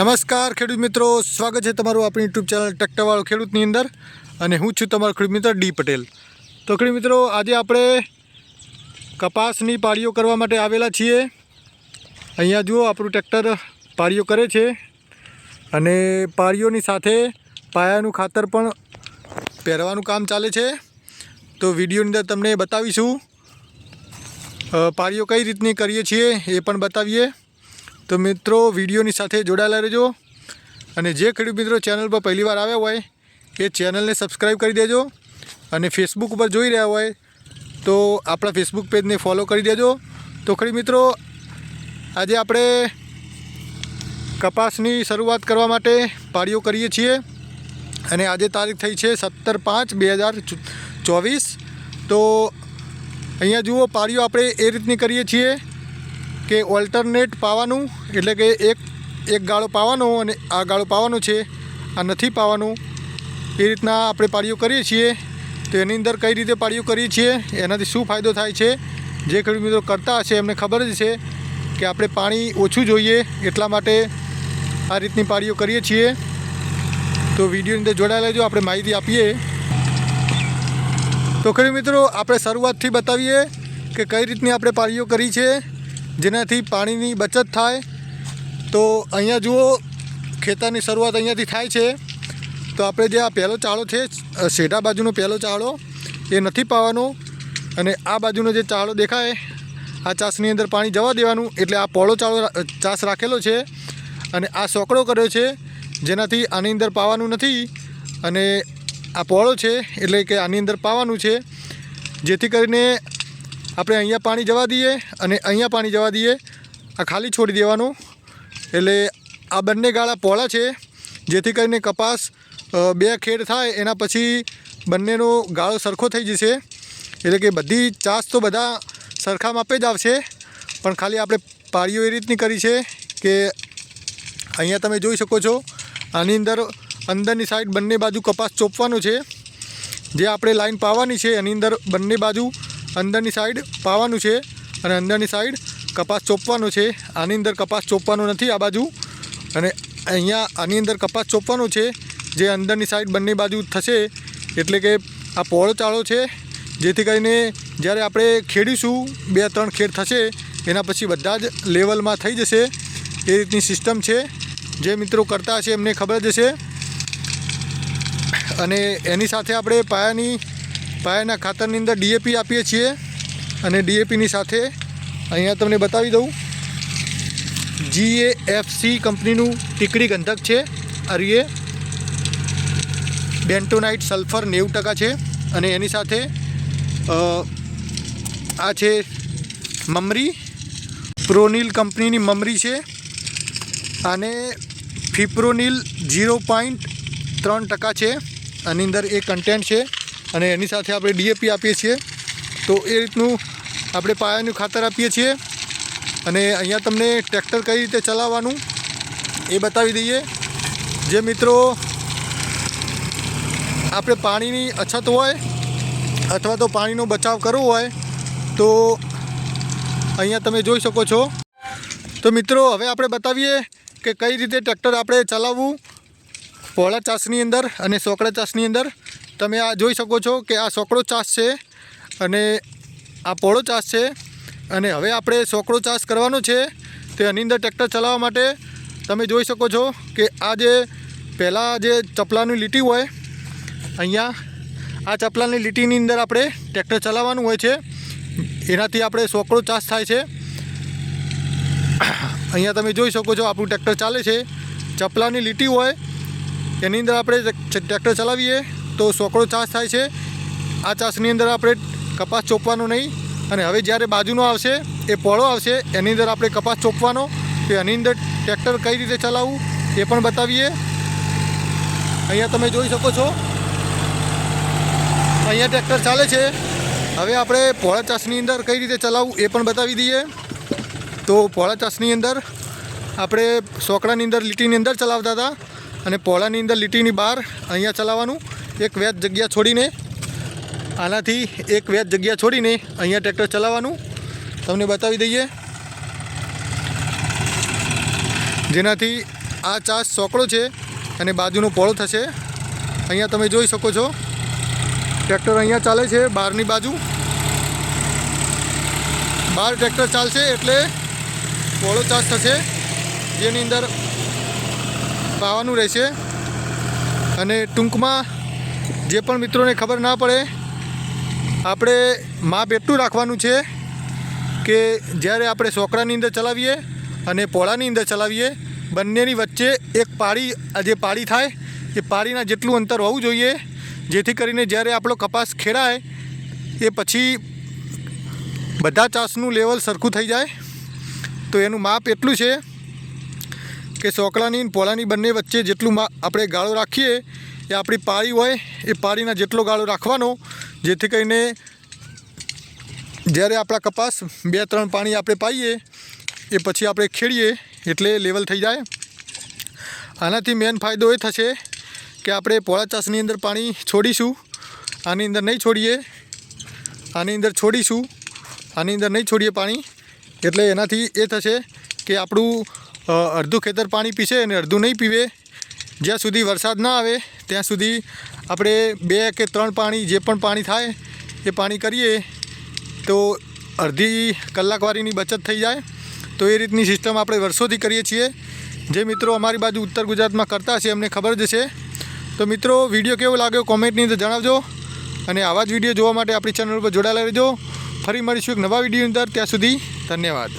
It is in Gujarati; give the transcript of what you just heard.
નમસ્કાર, ખેડૂત મિત્રો. સ્વાગત છે તમારું આપણી યુટ્યુબ ચેનલ ટેક્ટરવાળો ખેડૂતની અંદર. અને હું છું તમારો ખેડૂત મિત્ર ડી પટેલ. તો ખેડૂત મિત્રો, આજે આપણે કપાસની પાળીઓ કરવા માટે આવેલા છીએ. અહીંયા જુઓ, આપણું ટ્રેક્ટર પાળીઓ કરે છે. અને પાળીઓની સાથે પાયાનું ખાતર પણ પહેરવાનું કામ ચાલે છે. તો વિડીયોની અંદર તમને બતાવીશું પાળીઓ કઈ રીતની કરીએ છીએ એ પણ બતાવીએ. તો મિત્રો, વિડીયોની સાથે જોડાયેલા રહેજો. અને જે ખેડૂત મિત્રો ચેનલ પર પહેલીવાર આવ્યા હોય, એ ચેનલને સબસ્ક્રાઈબ કરી દેજો. અને ફેસબુક ઉપર જોઈ રહ્યા હોય, તો આપણા ફેસબુક પેજને ફોલો કરી દેજો. તો ખરી મિત્રો, આજે આપણે કપાસની શરૂઆત કરવા માટે પાળીઓ કરીએ છીએ. અને આજે તારીખ થઈ છે સત્તર પાંચ બે હજાર ચોવીસ. તો અહીંયા જુઓ, પાળીઓ આપણે એ રીતની કરીએ છીએ. કે ઓલ્ટરનેટ પાવાનું, એટલે કે એક એક ગાળો પાવાનો અને આ ગાળો પાવાનો છે, આ નથી પાવાનું. એ રીતના આપણે પાળીઓ કરીએ છીએ. તો એની અંદર કઈ રીતે પાળીઓ કરીએ છીએ, એનાથી શું ફાયદો થાય છે, જે ખેડૂત મિત્રો કરતા હશે એમને ખબર જ છે કે આપણે પાણી ઓછું જોઈએ, એટલા માટે આ રીતની પાળીઓ કરીએ છીએ. તો વિડીયોની અંદર જોડાયેલા જો આપણે માહિતી આપીએ. તો ખેડૂત મિત્રો, આપણે શરૂઆતથી બતાવીએ કે કઈ રીતની આપણે પાળીઓ કરી છે. જેનાથી પાણીની બચત થાય. તો અહીંયા જુઓ, ખેતરની શરૂઆત અહીંયાથી થાય છે. તો આપણે જે આ પહેલો ચાળો છે શેઢા બાજુનો પહેલો ચાળો, એ નથી પાવાનો. અને આ બાજુનો જે ચાળો દેખાય, આ ચાસની અંદર પાણી જવા દેવાનું, એટલે આ પોળો ચાળો ચાસ રાખેલો છે. અને આ સોકડો કર્યો છે, જેનાથી આની અંદર પાવાનું નથી. અને આ પોળો છે, એટલે કે આની અંદર પાવાનું છે. જેથી કરીને આપણે અહીંયા પાણી જવા દઈએ અને અહીંયા પાણી જવા દઈએ. આ ખાલી છોડી દેવાનું. એટલે આ બંને ગાળા પહોળા છે, જેથી કરીને કપાસ બે ખેડ થાય, એના પછી બંનેનો ગાળો સરખો થઈ જશે. એટલે કે બધી ચાસ તો બધા સરખા માપે જ આવશે. પણ ખાલી આપણે પાળીઓ એ રીતની કરી છે કે અહીંયા તમે જોઈ શકો છો, આની અંદર, અંદરની સાઈડ બંને બાજુ કપાસ ચોપવાનો છે. જે આપણે લાઈન પાવાની છે, એની અંદર બંને બાજુ અંદરની સાઈડ પાવાનું છે અને અંદરની સાઈડ કપાસ ચોપવાનો છે. આની અંદર કપાસ ચોપવાનો નથી આ બાજુ. અને અહીંયા આની અંદર કપાસ ચોપવાનો છે. જે અંદરની સાઈડ બંને બાજુ થશે એટલે કે આ પહોળો ચાળો છે. જેથી કરીને જ્યારે આપણે ખેડીશું, બે ત્રણ ખેડ થશે, એના પછી બધા જ લેવલમાં થઈ જશે. એ રીતની સિસ્ટમ છે. જે મિત્રો કરતા હશે એમને ખબર જ હશે. અને એની સાથે આપણે પાયાની પાયાના ખાતરની અંદર ડીએપી આપીએ છીએ અને ડીએપીની સાથે અહીંયા તમને બતાવી દઉં. જીએએફસી કંપનીનું ટીકડી ગંધક છે. અરીએ બેન્ટોનાઇટ સલ્ફર નેવું ટકા છે અને એની સાથે આ છે મમરી. પ્રોનિલ કંપનીની મમરી છે. અને ફિપ્રોનિલ ઝીરો પોઈન્ટ ત્રણ ટકા છે. આની અંદર એ કન્ટેન્ટ છે. અને એની સાથે આપણે ડીએપી આપીએ છીએ. તો એ રીતનું આપણે પાયાનું ખાતર આપીએ છીએ. અને અહીંયા તમને ટ્રેક્ટર કઈ રીતે ચલાવવાનું એ બતાવી દઈએ. જે મિત્રો આપણે પાણીની અછત હોય અથવા તો પાણીનો બચાવ કરવો હોય તો અહીંયા તમે જોઈ શકો છો. તો મિત્રો, હવે આપણે બતાવીએ કે કઈ રીતે ટ્રેક્ટર આપણે ચલાવવું. પહોળા ચાસની અંદર અને સોકડા ચાસની અંદર. તમે આ જોઈ શકો છો કે આ સોકડો ચાસ છે અને આ પોળો ચાસ છે અને હવે આપણે સોકડો ચાસ કરવાનો છે તે એની અંદર ટ્રેક્ટર ચલાવવા માટે. તમે જોઈ શકો છો કે આ જે પહેલાં જે ચપલાની લીટી હોય, અહીંયા આ ચપલાની લીટીની અંદર આપણે ટ્રેક્ટર ચલાવવાનું હોય છે. એનાથી આપણે સોકડો ચાસ થાય છે. અહીંયા તમે જોઈ શકો છો આપણું ટ્રેક્ટર ચાલે છે. ચપલાની લીટી હોય, એની અંદર આપણે ટ્રેક્ટર ચલાવીએ. તો સોકડો ચાસ થાય છે. આ ચાસની અંદર આપણે કપાસ ચોપવાનો નહીં. અને હવે જ્યારે બાજુનો આવશે, એ પોળો આવશે, એની અંદર આપણે કપાસ ચોપવાનો. તો એની અંદર ટ્રેક્ટર કઈ રીતે ચલાવવું, એ પણ બતાવીએ. અહીંયા તમે જોઈ શકો છો. અહીંયા ટ્રેક્ટર ચાલે છે. હવે આપણે પોળા ચાસની અંદર કઈ રીતે ચલાવવું, એ પણ બતાવી દઈએ. તો પોળા ચાસની અંદર આપણે સોકડાની અંદર લીટીની અંદર ચલાવતા હતા. અને પોળાની અંદર લીટીની બહાર અહીંયા ચલાવવાનું. એક વેચ જગ્યા છોડીને, આનાથી એક વેચ જગ્યા છોડીને અહીંયા ટ્રેક્ટર ચલાવવાનું. તમને બતાવી દઈએ. જેનાથી આ ચાસ સોકળો છે અને બાજુનો પોળો થશે. અહીંયા તમે જોઈ શકો છો. ટ્રેક્ટર અહીંયા ચાલે છે બહારની બાજુ. બહાર ટ્રેક્ટર ચાલશે એટલે પોળો ચાસ થશે, જેની અંદર પાવાનું રહેશે. અને ટૂંકમાં જે પણ મિત્રોને ખબર ના પડે, આપણે માપ એટલું રાખવાનું છે કે જ્યારે આપણે સોકડાની અંદર ચલાવીએ અને પોળાની અંદર ચલાવીએ, બંનેની વચ્ચે એક પાળી જે પાળી થાય, એ પાળીના જેટલું અંતર હોવું જોઈએ. જેથી કરીને જ્યારે આપણો કપાસ ખેડાય, એ પછી બધા ચાસનું લેવલ સરખું થઈ જાય. તો એનું માપ એટલું છે કે સોકળાની પોળાની બંને વચ્ચે જેટલું આપણે ગાળો રાખીએ એ આપણી પાળી હોય, એ પાળીના જેટલો ગાળો રાખવાનો, જેથી કરીને જ્યારે આપણા કપાસ બે ત્રણ પાણી આપણે પાઈએ, એ પછી આપણે ખેડીએ એટલે લેવલ થઈ જાય. આનાથી મેન ફાયદો એ થશે કે આપણે પોળા ચાસની અંદર પાણી છોડીશું, આની અંદર નહીં છોડીએ, આની અંદર છોડીશું, આની અંદર નહીં છોડીએ પાણી, એટલે એનાથી એ થશે કે આપણું અડધું ખેતર પાણી પીશે અને અડધું નહીં પીવે. જ્યાં સુધી વરસાદ ના આવે, ત્યાં સુધી આપણે બે કે ત્રણ પાણી, જે પણ પાણી થાય, એ પાણી કરીએ, તો અડધી કલાકવારીની બચત થઈ જાય. તો એ રીતની સિસ્ટમ આપણે વર્ષોથી કરીએ છીએ. જે મિત્રો અમારી બાજુ ઉત્તર ગુજરાતમાં કરતા છે, એમને ખબર જ છે. તો મિત્રો, વીડિયો કેવો લાગ્યો કોમેન્ટની અંદર જણાવજો. અને આવા જ વીડિયો જોવા માટે આપણી ચેનલ પર જોડાયેલા રહેજો. ફરી મળીશું એક નવા વીડિયો અંદર. ત્યાં સુધી ધન્યવાદ.